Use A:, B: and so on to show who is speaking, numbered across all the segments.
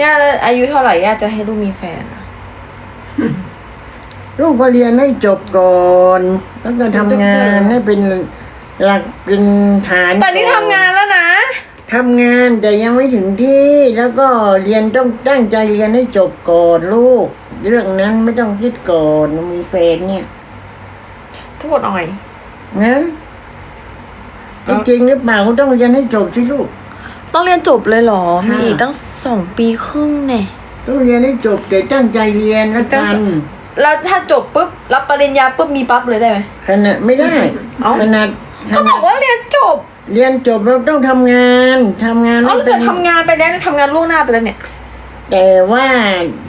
A: ย่าแล้วอายุเท่าไหร่ย่าจะให้ลูกมีแฟนอะ
B: ลูกก็เรียนให้จบก่อน แล้วก็ทำงานให้เป็นหลักเป็นฐาน
A: ตอนนี้ทำงานแล้วนะ
B: ทำงานแต่ยังไม่ถึงที่แล้วก็เรียนต้องตั้งใจเรียนให้จบก่อนลูก เรื่องนั้นไม่ต้องคิดก่อนมีแฟนเนี่ย
A: ทุกคนเอาไง
B: นะจริงหรือเปล่าก็ต้องเรียนให้จบสิลูก
A: ต้องเรียนจบเลยเหรอ มี
B: ค่ะ
A: อีกตั้งสองปีครึ่งเนี่ย
B: ต้องเรียนให้จบแต่ตั้งใจเรียนแล้ว
A: ตั้
B: กั
A: งส
B: น
A: แล้วถ้าจบปุ๊บรับปริญญาปุ๊บมีปั๊บเลยได้ไหม
B: ขนาดไม่ได้
A: เอ้า
B: ขนาดข
A: ก็บ
B: นา
A: อ
B: ด
A: กว่าเรียนจบ
B: เรียนจบเราต้องทำงานทำงาน
A: เอา
B: ไม่
A: แล้ว
B: เป็
A: เกิด
B: น
A: ทำงานไปแล้วเนี่ยทำงานล่วงหน้าไปแล้วเนี่ย
B: แต่ว่า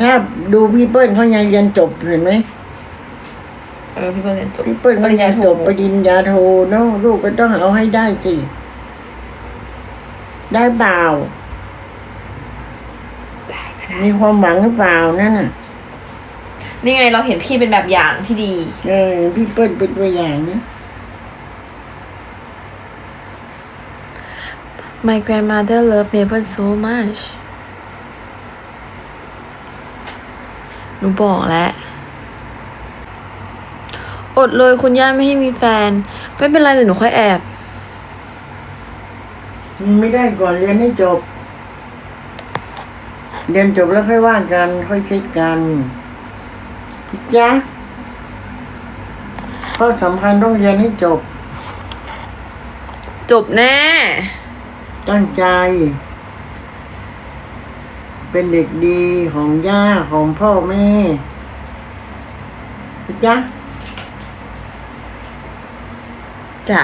B: ถ้าดูพี่เปิ้ลเขายังเรียนจบเห็นไหม
A: เออพี่เปิ้ลเรียนจบ
B: พี่เปิ้ลเขาเรียนจบปริญญาโทเนาะลูกก็ต้องเอาให้ได้สิ ได้เปล่า
A: ได้ก็ได้
B: มีความหวังหรือเปล่านั่นน่ะ
A: นี่ไงเราเห็นพี่เป็นแบบอย่างที่ดี
B: เออ พี่เปิ้ลเป็นตัวอย่างนะ
A: My grandmother love maple so much หนูบอกแล้ว อดเลยคุณย่าไม่ให้มีแฟน ไม่เป็นไรแต่หนูค่อยแอบ
B: มี ไม่ได้ก่อนเรียนให้จบ เรียนจบแล้วค่อยว่ากัน ค่อยคิดกันจ๊ะข้อสำคัญต้องเรียนให้จบ
A: จบแน่
B: ตั้งใจ เป็นเด็กดีของย่าของพ่อแม่จ๊ะ
A: จ้ะ